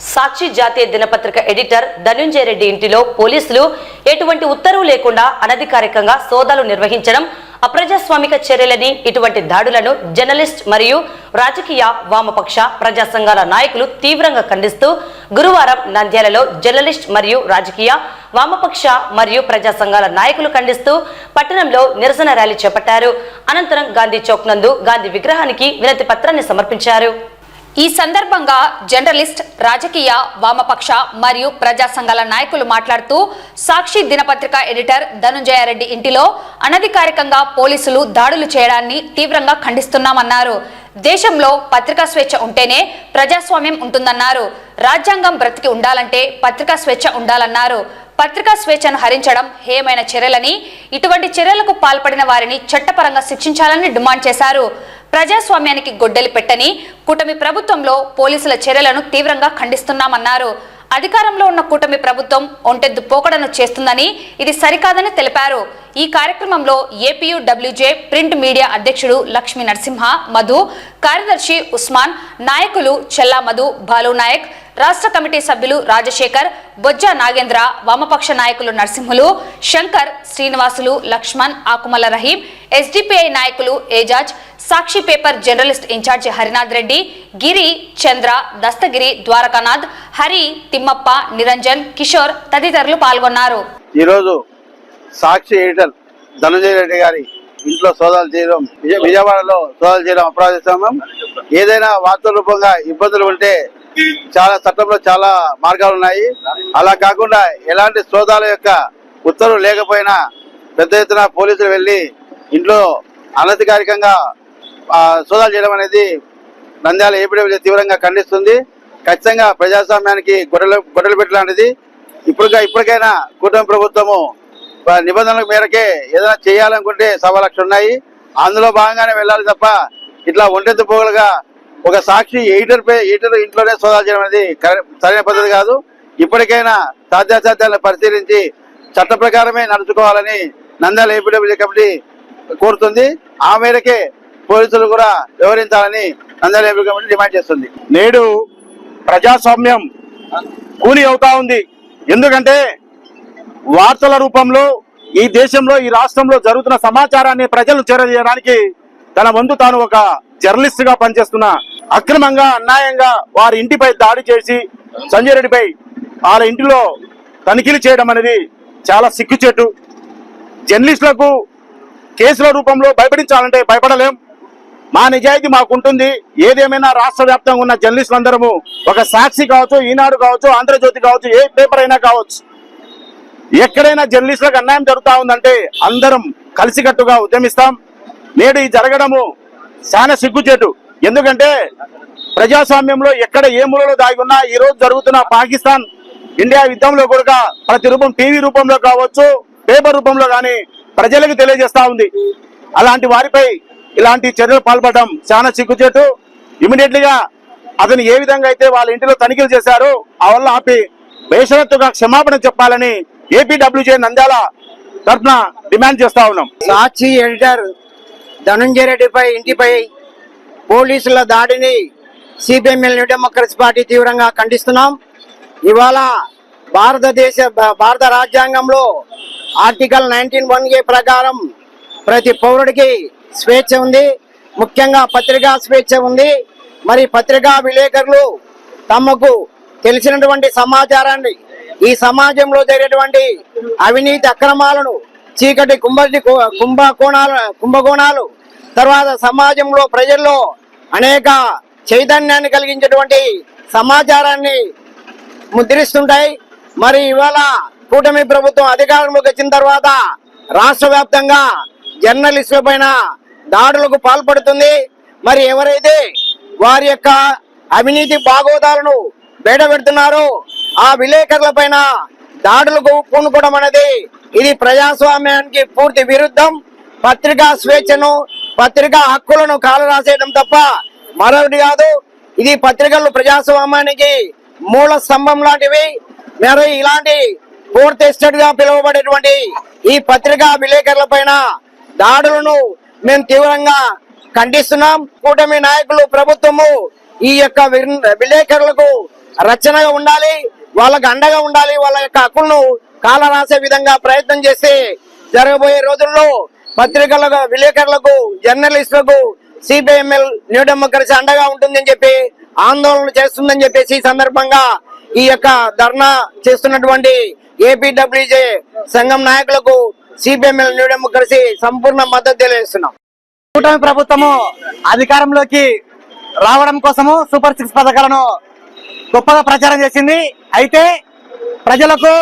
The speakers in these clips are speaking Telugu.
సాక్షి జాతీయ దినపత్రిక ఎడిటర్ ధనుంజయ రెడ్డి ఇంటిలో పోలీసులు ఎటువంటి ఉత్తర్వు లేకుండా అనధికారికంగా సోదాలు నిర్వహించడం అప్రజాస్వామిక చర్యలని ఇటువంటి దాడులను జర్నలిస్ట్ మరియు రాజకీయ వామపక్ష ప్రజా సంఘాల నాయకులు తీవ్రంగా ఖండిస్తూ గురువారం నంద్యాలలో జర్నలిస్ట్ మరియు రాజకీయ వామపక్ష మరియు ప్రజా సంఘాల నాయకులు ఖండిస్తూ పట్టణంలో నిరసన ర్యాలీ చేపట్టారు. అనంతరం గాంధీ చౌక్ నందు గాంధీ విగ్రహానికి వినతి పత్రాన్ని సమర్పించారు. ఈ సందర్భంగా జర్నలిస్ట్ రాజకీయ వామపక్ష మరియు ప్రజా సంఘాల నాయకులు మాట్లాడుతూ సాక్షి దినపత్రిక ఎడిటర్ ధనుంజయారెడ్డి ఇంటిలో అనధికారికంగా పోలీసులు దాడులు చేయడాన్ని తీవ్రంగా ఖండిస్తున్నామన్నారు. దేశంలో పత్రికా స్వేచ్ఛ ఉంటేనే ప్రజాస్వామ్యం ఉంటుందన్నారు. రాజ్యాంగం బ్రతికి ఉండాలంటే పత్రికా స్వేచ్ఛ ఉండాలన్నారు. పత్రికా స్వేచ్ఛను హరించడం హేయమైన చర్యలని ఇటువంటి చర్యలకు పాల్పడిన వారిని చట్టపరంగా శిక్షించాలని డిమాండ్ చేశారు. ప్రజాస్వామ్యానికి గొడ్డలి పెట్టని కూటమి ప్రభుత్వంలో పోలీసుల చర్యలను తీవ్రంగా ఖండిస్తున్నామన్నారు. అధికారంలో ఉన్న కూటమి ప్రభుత్వం ఒంటెద్దు పోకడను చేస్తుందని ఇది సరికాదని తెలిపారు. ఈ కార్యక్రమంలో ఏపీయూడబ్ల్యూజే ప్రింట్ మీడియా అధ్యక్షుడు లక్ష్మీ నరసింహ మధు కార్యదర్శి ఉస్మాన్ నాయకులు చెల్లా మధు బాలు నాయక్ రాష్ట్ర కమిటీ సభ్యులు రాజశేఖర్ బొజ్జ నాగేంద్ర వామపక్ష నాయకులు నరసింహులు శంకర్ శ్రీనివాసులు లక్ష్మణ్ ఆకుమల రహీం ఎస్డిపిఐ నాయకులు Ejaz Sakshi paper journalist in charge Harinath Reddy Giri Chandra Dastagiri Dwarakanath Hari Thimmappa Niranjan Kishore తదితరులు పాల్గొన్నారు. ఈరోజు సాక్షి ఎడిటర్ ధనంజయ రెడ్డి గారి ఇంట్లో సోదాలు చేయడం విజయ- విజయవాడలో సోదాలు చేయడం అప్రాధిస్తామం ఏదైనా వార్తల రూపంగా ఇబ్బందులు ఉంటే చాలా చట్టంలో చాలా మార్గాలు ఉన్నాయి. అలా కాకుండా ఎలాంటి సోదాల యొక్క ఉత్తర్వు లేకపోయినా పెద్ద ఎత్తున పోలీసులు వెళ్ళి ఇంట్లో అనధికారికంగా సోదాలు చేయడం అనేది నంద్యాల ఏపీడబ్ల్యూ తీవ్రంగా ఖండిస్తుంది. ఖచ్చితంగా ప్రజాస్వామ్యానికి గొడవలు గొడవలు పెట్టలాంటిది. ఇప్పుడుగా ఇప్పటికైనా కూటమి ప్రభుత్వము నిబంధనల మేరకే ఏదైనా చేయాలనుకుంటే సవా లక్షలు ఉన్నాయి. అందులో భాగంగానే వెళ్ళాలి తప్ప ఇట్లా ఒంటెత్తు పోగలుగా ఒక సాక్షి ఎయిటర్ పై ఎయిటర్ ఇంట్లోనే సోదా చేయడం అనేది సరైన పద్ధతి కాదు. ఇప్పటికైనా సాధ్యాసాధ్యాలను పరిశీలించి చట్ట ప్రకారమే నడుచుకోవాలని నంద్యాల ఏపీడబ్ల్యూ కమిటీ కోరుతుంది. ఆ మేరకే పోలీసులు కూడా వివరించాలని నంద్యాల ఏపీ కమిటీ డిమాండ్ చేస్తుంది. నేడు ప్రజాస్వామ్యం కూలి అవుతా ఉంది. ఎందుకంటే వార్తల రూపంలో ఈ దేశంలో ఈ రాష్ట్రంలో జరుగుతున్న సమాచారాన్ని ప్రజలు చేరజేయడానికి తన వంతు తాను ఒక జర్నలిస్ట్గా పనిచేస్తున్న అక్రమంగా అన్యాయంగా వారి ఇంటిపై దాడి చేసి సంజయ్ రెడ్డిపై వాళ్ళ ఇంటిలో తనిఖీలు చేయడం అనేది చాలా సిగ్గుచేటు. జర్నలిస్టులకు కేసుల రూపంలో భయపడించాలంటే భయపడలేం. మా నిజాయితీ మాకుంటుంది. ఏదేమైనా రాష్ట్ర వ్యాప్తంగా ఉన్న జర్నలిస్టులందరము ఒక సాక్షి కావచ్చు ఈనాడు కావచ్చు ఆంధ్రజ్యోతి కావచ్చు ఏ పేపర్ అయినా కావచ్చు. ఎక్కడైనా జర్నలిస్టులకు అన్యాయం జరుగుతూ ఉందంటే అందరం కలిసికట్టుగా ఉద్యమిస్తాం. నేడు ఈ జరగడము చాలా సిగ్గుచేటు. ఎందుకంటే ప్రజాస్వామ్యంలో ఎక్కడ ఏ మూలలో దాగి ఉన్నా ఈ రోజు జరుగుతున్న పాకిస్తాన్ ఇండియా యుద్ధంలో కూడా ప్రతి రూపం టీవీ రూపంలో కావచ్చు పేపర్ రూపంలో కానీ ప్రజలకు తెలియజేస్తా ఉంది. అలాంటి వారిపై ఇలాంటి చర్యలు పాల్పడడం చాలా సిగ్గుచేటు. ఇమీడియట్లీగా అతను ఏ విధంగా అయితే వాళ్ళ ఇంటిలో తనిఖీలు చేశారో ఆ వల్ల ఆపి బేషరత్తుగా క్షమాపణ చెప్పాలని ఏపీడబ్ల్యూజే నంద్యాల తరఫున డిమాండ్ చేస్తా ఉన్నాం. సాక్షి ఎడిటర్ ధనంజయ రెడ్డిపై ఇంటిపై పోలీసుల దాడిని సిపిఎంఎల్ న్యూ డెమోక్రసీ పార్టీ తీవ్రంగా ఖండిస్తున్నాం. ఇవాళ భారతదేశ భారత రాజ్యాంగంలో ఆర్టికల్ నైన్టీన్ వన్ ఏ ప్రకారం ప్రతి పౌరుడికి స్వేచ్ఛ ఉంది. ముఖ్యంగా పత్రికా స్వేచ్ఛ ఉంది. మరి పత్రికా విలేకరులు తమకు తెలిసినటువంటి సమాచారాన్ని ఈ సమాజంలో జరిగేటువంటి అవినీతి అక్రమాలను చీకటి కుంభటి కుంభకోణాలు కుంభకోణాలు తర్వాత సమాజంలో ప్రజల్లో అనేక చైతన్యాన్ని కలిగించేటువంటి సమాచారాన్ని ముద్రిస్తుంటాయి. మరి ఇవాళ కూటమి ప్రభుత్వం అధికారంలోకి వచ్చిన తర్వాత రాష్ట్ర వ్యాప్తంగా జర్నలిస్టుల పైన దాడులకు పాల్పడుతుంది. మరి ఎవరైతే వారి యొక్క అవినీతి బాగోదాలను బయటపెడుతున్నారో ఆ విలేకరుల పైన దాడులకు పూనుకోవడం అనేది ఇది ప్రజాస్వామ్యానికి పూర్తి విరుద్ధం. పత్రికా స్వేచ్ఛను పత్రికా హక్కులను కాలు రాసేయడం తప్ప మరొకటి కాదు. ఇది పత్రికలు ప్రజాస్వామ్యానికి మూల స్తంభం లాంటివి. మరి ఇలాంటి పూర్తి ఎస్టేట్గా పిలువబడేటువంటి ఈ పత్రికా విలేకరుల పైన దాడులను మేము తీవ్రంగా ఖండిస్తున్నాం. కూటమి నాయకులు ప్రభుత్వము ఈ యొక్క విలేకరులకు రచనగా ఉండాలి వాళ్ళకు అండగా ఉండాలి వాళ్ళ యొక్క హక్కులను కాల రాసే విధంగా ప్రయత్నం చేస్తే జరగబోయే రోజుల్లో పత్రికలకు విలేకరులకు జర్నలిస్టులకు సిపిఎంఎల్ న్యూ డెమోక్రసీ అండగా ఉంటుందని చెప్పి ఆందోళన చేస్తుందని చెప్పేసి ఈ సందర్భంగా ఈ యొక్క ధర్నా చేస్తున్నటువంటి ఏపీడబ్ల్యూజే సంఘం నాయకులకు సిపిఎంఎల్ న్యూ డెమోక్రసీ సంపూర్ణ మద్దతు తెలియజేస్తున్నాం. కూటమి ప్రభుత్వము అధికారంలోకి రావడం కోసము సూపర్ సిక్స్ పథకాలను గొప్పగా ప్రచారం చేసింది. అయితే ప్రజలకు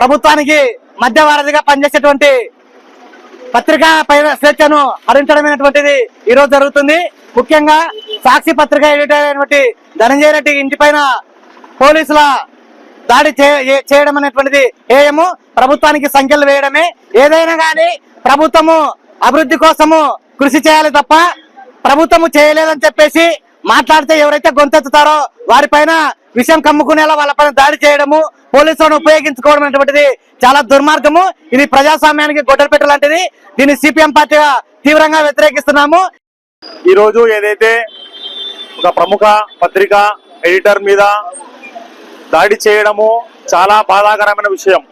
ప్రభుత్వానికి మధ్యవారధిగా పనిచేసేటువంటి పత్రికా పైన స్వేచ్ఛను హరించడమైనటువంటిది ఈరోజు జరుగుతుంది. ముఖ్యంగా సాక్షి పత్రిక ఎడిటర్ అయినటువంటి ధనంజయ రెడ్డి ఇంటి పైన పోలీసుల దాడి చేయడం అనేటువంటిది ఏయము ప్రభుత్వానికి సంఖ్యలు వేయడమే. ఏదైనా కానీ ప్రభుత్వము అభివృద్ధి కోసము కృషి చేయాలి తప్ప ప్రభుత్వము చేయలేదని చెప్పేసి మాట్లాడితే ఎవరైతే గొంతెత్తుతారో వారిపైన విషయం కమ్ముకునేలా వాళ్ళపైన దాడి చేయడము పోలీసులను ఉపయోగించుకోవడం అనేటువంటిది చాలా దుర్మార్గము. ఇది ప్రజాస్వామ్యానికి గొడ్డలు లాంటిది. దీన్ని సిపిఎం పార్టీగా తీవ్రంగా వ్యతిరేకిస్తున్నాము. ఈ రోజు ఏదైతే ఒక ప్రముఖ పత్రిక ఎడిటర్ మీద దాడి చేయడము చాలా బాధాకరమైన విషయం.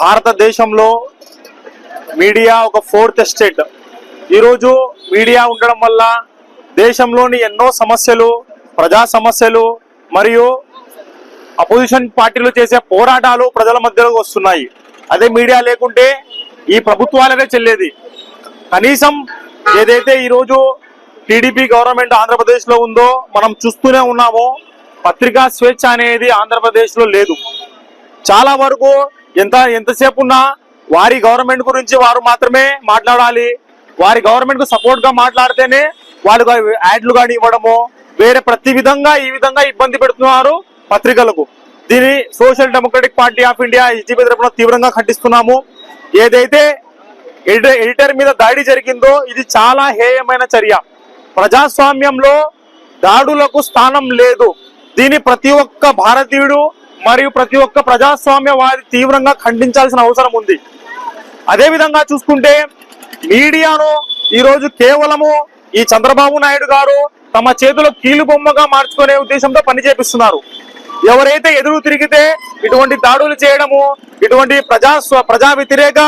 భారతదేశంలో మీడియా ఒక ఫోర్త్ స్టేట్ ఈరోజు మీడియా ఉండడం వల్ల దేశంలోని ఎన్నో సమస్యలు ప్రజా సమస్యలు మరియు అపోజిషన్ పార్టీలు చేసే పోరాటాలు ప్రజల మధ్యలోకి వస్తున్నాయి. అదే మీడియా లేకుంటే ఈ ప్రభుత్వాలనే చెల్లేది. కనీసం ఏదైతే ఈరోజు టీడీపీ గవర్నమెంట్ ఆంధ్రప్రదేశ్లో ఉందో మనం చూస్తూనే ఉన్నామో పత్రికా స్వేచ్ఛ అనేది ఆంధ్రప్రదేశ్లో లేదు. చాలా వరకు ఎంత ఎంతసేపు ఉన్నా వారి గవర్నమెంట్ గురించి వారు మాత్రమే మాట్లాడాలి. వారి గవర్నమెంట్కు సపోర్ట్గా మాట్లాడితేనే వాళ్ళు యాడ్లు కానీ ఇవ్వడము వేరే ప్రతి విధంగా ఈ విధంగా ఇబ్బంది పెడుతున్నారు పత్రికలకు. దీన్ని Social Democratic Party of India SDPI తరఫున తీవ్రంగా ఖండిస్తున్నాము. ఏదైతే ఎడిటర్ ఎడిటర్ మీద దాడి జరిగిందో ఇది చాలా హేయమైన చర్య. ప్రజాస్వామ్యంలో దాడులకు స్థానం లేదు. దీన్ని ప్రతి ఒక్క భారతీయుడు మరియు ప్రతి ఒక్క ప్రజాస్వామ్యవాది తీవ్రంగా ఖండించాల్సిన అవసరం ఉంది. అదే విధంగా చూసుకుంటే మీడియాను ఈరోజు కేవలము ఈ చంద్రబాబు నాయుడు గారు తమ చేతిలో కీలుబొమ్మగా మార్చుకునే ఉద్దేశంతో పని చేపిస్తున్నారు ఎవరైతే ఎదురు తిరిగితే ఇటువంటి దాడులు చేయడము ఇటువంటి ప్రజా ప్రజా వ్యతిరేక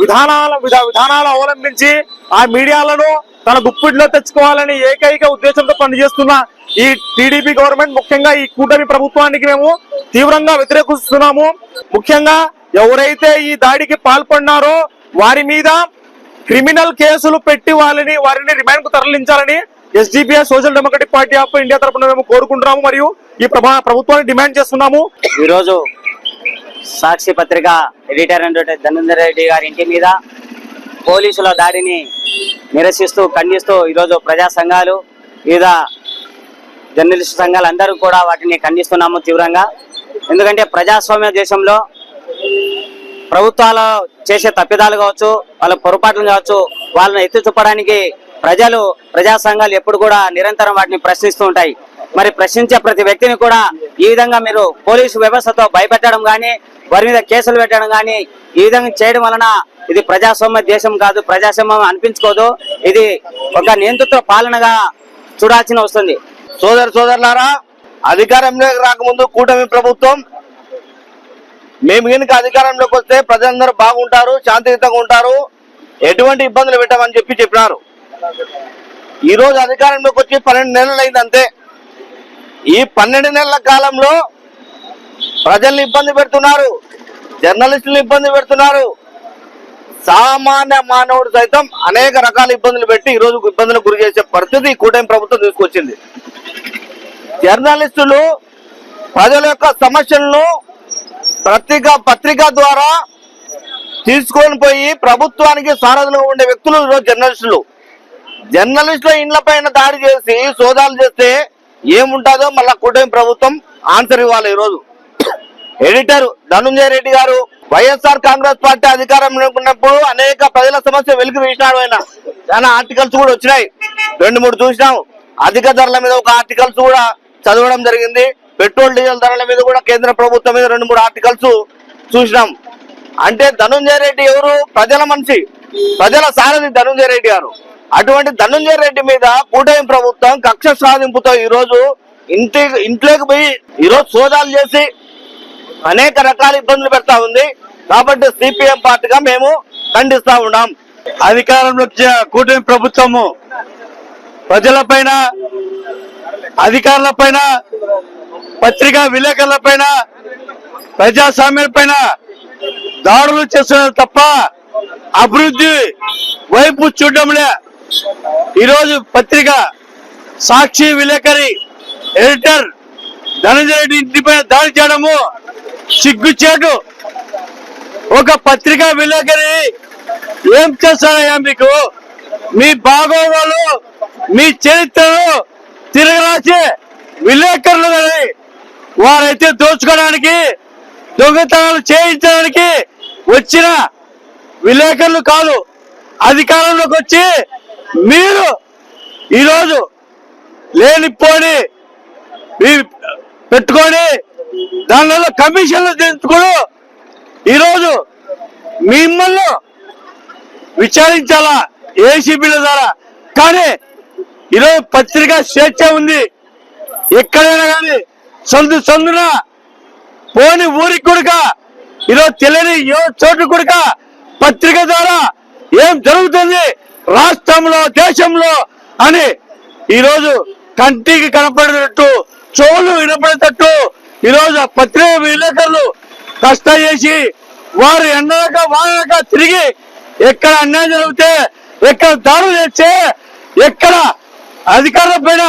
విధానాల విధా- విధానాలు అవలంబించి ఆ మీడియాలను తన గుప్పిడిలో తెచ్చుకోవాలని ఏకైక ఉద్దేశంతో పనిచేస్తున్న ఈ టీడీపీ గవర్నమెంట్ ముఖ్యంగా ఈ కూటమి ప్రభుత్వానికి మేము తీవ్రంగా వ్యతిరేకిస్తున్నాము. ముఖ్యంగా ఎవరైతే ఈ దాడికి పాల్పడినారో వారి మీద క్రిమినల్ కేసులు పెట్టి వాళ్ళని వారిని రిమాండ్కు తరలించాలని SDPI social democratic party of India తరపున మేము కోరుకుంటున్నాము మరియు ఈ ప్రభా ప్రభుత్వాన్ని డిమాండ్ చేస్తున్నాము. ఈరోజు సాక్షి పత్రిక ఎడిటర్ అయినటువంటి ధనంజయ రెడ్డి గారి ఇంటి మీద పోలీసుల దాడిని నిరసిస్తూ ఖండిస్తూ ఈరోజు ప్రజా సంఘాలు వివిధ జర్నలిస్ట్ సంఘాలు అందరూ కూడా వాటిని ఖండిస్తున్నాము తీవ్రంగా. ఎందుకంటే ప్రజాస్వామ్య దేశంలో ప్రభుత్వాలు చేసే తప్పిదాలు కావచ్చు వాళ్ళ పొరపాట్లు కావచ్చు వాళ్ళని ఎత్తి చూపడానికి ప్రజలు ప్రజా సంఘాలు ఎప్పుడు కూడా నిరంతరం వాటిని ప్రశ్నిస్తూ ఉంటాయి. మరి ప్రశ్నించే ప్రతి వ్యక్తిని కూడా ఈ విధంగా మీరు పోలీసు వ్యవస్థతో భయపెట్టడం కానీ వారి మీద కేసులు పెట్టడం కానీ ఈ విధంగా చేయడం వలన ఇది ప్రజాస్వామ్య దేశం కాదు ప్రజాస్వామ్యం అనిపించుకోదు. ఇది ఒక నియంతృత్వ పాలనగా చూడాల్సిన వస్తుంది. సోదరు సోదరులారా అధికారంలోకి రాకముందు కూటమి ప్రభుత్వం మేము కనుక అధికారంలోకి వస్తే ప్రజలందరూ బాగుంటారు శాంతియుతంగా ఉంటారు ఎటువంటి ఇబ్బందులు పెట్టమని చెప్పి చెప్పినారు. ఈ రోజు అధికారంలోకి వచ్చి పన్నెండు నెలలు అయింది అంతే. ఈ పన్నెండు నెలల కాలంలో ప్రజల్ని ఇబ్బంది పెడుతున్నారు జర్నలిస్టులు ఇబ్బంది పెడుతున్నారు సామాన్య మానవుడు సైతం అనేక రకాల ఇబ్బందులు పెట్టి ఈ రోజు ఇబ్బందులకు గురి చేసే పరిస్థితి ఈ కూటమి ప్రభుత్వం తీసుకొచ్చింది. జర్నలిస్టులు ప్రజల యొక్క సమస్యలను పత్రిక పత్రిక ద్వారా తీసుకొని పోయి ప్రభుత్వానికి సారథులుగా ఉండే వ్యక్తులు ఈరోజు జర్నలిస్టులు. జర్నలిస్టుల ఇండ్ల పైన దాడి చేసి సోదాలు చేస్తే ఏముంటుందో మళ్ళా కూటమి ప్రభుత్వం ఆన్సర్ ఇవ్వాలి ఈరోజు ఎడిటర్ ధనుంజయ రెడ్డి గారు వైఎస్ఆర్ కాంగ్రెస్ పార్టీ అధికారంలో ఉన్నప్పుడు అనేక ప్రజల సమస్య వెలికి వేసినాడు ఆయన. చాలా ఆర్టికల్స్ కూడా వచ్చినాయి. రెండు మూడు చూసినాం. అధిక ధరల మీద ఒక ఆర్టికల్స్ కూడా చదవడం జరిగింది. పెట్రోల్ డీజిల్ ధరల మీద కూడా కేంద్ర ప్రభుత్వం మీద రెండు మూడు ఆర్టికల్స్ చూసినాం. అంటే ధనుంజయ రెడ్డి ఎవరు? ప్రజల మనిషి. ప్రజల సారథి ధనుంజయ రెడ్డి గారు. అటువంటి ధనుంజయ రెడ్డి మీద కూటమి ప్రభుత్వం కక్ష సాధింపుతో ఈ రోజు ఇంటి ఇంట్లోకి పోయి ఈరోజు సోదాలు చేసి అనేక రకాల ఇబ్బందులు పెడతా ఉంది. కాబట్టి సిపిఎం పార్టీగా మేము ఖండిస్తా ఉన్నాం. అధికారంలో కూటమి ప్రభుత్వము ప్రజలపైన అధికారుల పైన పత్రికా విలేకరుల పైన ప్రజాస్వామ్యం పైన దాడులు చేస్తున్నారు తప్ప అభివృద్ధి వైపు చూడడంలే. ఈరోజు పత్రిక సాక్షి విలేకరి ఎడిటర్ ధనంజయ రెడ్డి ఇంటిపై దాడి చేయడము సిగ్గుచేటు ఒక పత్రికా విలేకరి ఏం చేస్తారయ్యా మీకు? మీ బాగోగులు మీ చరిత్రను తిరగరాసే విలేకరులు కానీ వారైతే దోచుకోవడానికి దొంగతనాలు చేయించడానికి వచ్చిన విలేకరులు కాదు. అధికారంలోకి వచ్చి మీరు ఈరోజు లేనిపోని మీ- పెట్టుకొని దానివల్ల కమిషన్లు తెచ్చుకోడు ఈరోజు మిమ్మల్ని విచారించాలా ఏసీబీల ద్వారా? కానీ ఈరోజు పత్రిక స్వేచ్ఛ ఉంది. ఎక్కడైనా కానీ సందు సందున పోని ఊరికి కొడుక ఈరోజు తెలియని ఏ చోటు కొడుక పత్రిక ద్వారా ఏం జరుగుతుంది? రాష్ట్రంలో దేశంలో అని ఈరోజు కంటికి కనపడేటట్టు చోళ్ళు వినపడేటట్టు ఈరోజు పత్రిక విలేకరులు కష్టం చేసి వారు ఎండలక వానక తిరిగి ఎక్కడ అన్యాయం జరిగితే ఎక్కడ దాడులు చేస్తే ఎక్కడ అధికారుల పైన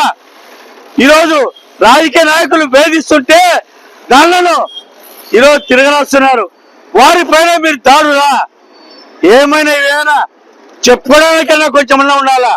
ఈరోజు రాజకీయ నాయకులు వేధిస్తుంటే దానిలో ఈరోజు తిరగరాస్తున్నారు. వారి పైన మీరు దాడులా? ఏమైనా ఏమైనా చెప్పుకోవడానికన్నా కొంచెం ఉండాలా?